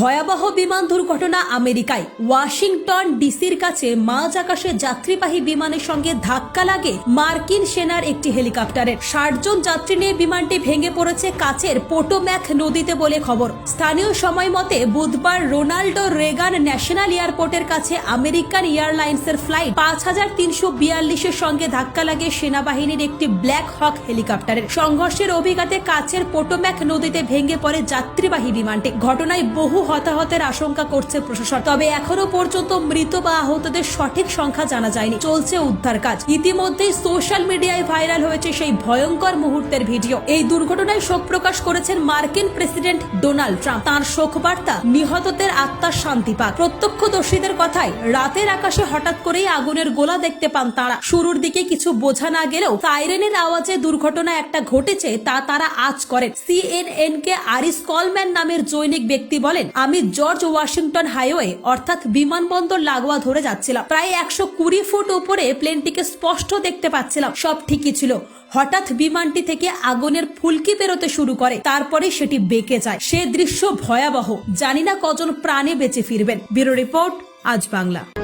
ভয়াবহ বিমান দুর্ঘটনা আমেরিকায়। ওয়াশিংটন ডিসির কাছে মাঝ আকাশে যাত্রীবাহী বিমানের সঙ্গে ধাক্কা লাগে মার্কিন সেনার একটি হেলিকপ্টারের। ষাট জন যাত্রী নিয়ে বিমানটি ভেঙে পড়েছে কাছের পোটোম্যাক নদীতে বলে খবর। স্থানীয় সময় মতে, বুধবার রোনাল্ডো রেগান ন্যাশনাল এয়ারপোর্টের কাছে আমেরিকান এয়ারলাইন্সের ফ্লাইট পাঁচ হাজার তিনশো বিয়াল্লিশের সঙ্গে ধাক্কা লাগে সেনাবাহিনীর একটি ব্ল্যাক হক হেলিকপ্টারের। সংঘর্ষের অভিঘাতে কাছের পোটোম্যাক নদীতে ভেঙে পড়ে যাত্রীবাহী বিমানটি। ঘটনায় বহু হতাহতের আশঙ্কা করছে প্রশাসন। তবে এখনও পর্যন্ত মৃত বা আহতদের সঠিক সংখ্যা জানা যায়নি। চলছে উদ্ধার কাজ। ইতিমধ্যেই সোশ্যাল মিডিয়ায় ভাইরাল হয়েছে সেই ভয়ঙ্কর মুহূর্তের ভিডিও। এই দুর্ঘটনায় শোক প্রকাশ করেছেন মার্কিন প্রেসিডেন্ট ডোনাল্ড ট্রাম্প। তার শোক বার্তা নিহতদের আত্মার শান্তি পাক। প্রত্যক্ষদর্শীদের কথায়, রাতের আকাশে হঠাৎ করেই আগুনের গোলা দেখতে পান তারা। শুরুর দিকে কিছু বোঝা না গেলেও সাইরেনের আওয়াজে দুর্ঘটনা একটা ঘটেছে তা তারা আজ করেন। সিএনএন কে আরিস কলম্যান নামের জৈনিক ব্যক্তি বলেন আমি জর্জ ওয়াশিংটন হাইওয়ে, অর্থাৎ বিমানবন্দর লাগোয়া ধরে যাচ্ছিলাম। প্রায় একশো কুড়ি ফুট উপরে প্লেনটিকে স্পষ্ট দেখতে পাচ্ছিলাম। সব ঠিকই ছিল। হঠাৎ বিমানটি থেকে আগুনের ফুলকি বেরোতে শুরু করে। তারপরে সেটি বেঁকে যায়। সে দৃশ্য ভয়াবহ। জানি না কজন প্রাণে বেঁচে ফিরবেন। ব্যুরো রিপোর্ট, আজ বাংলা।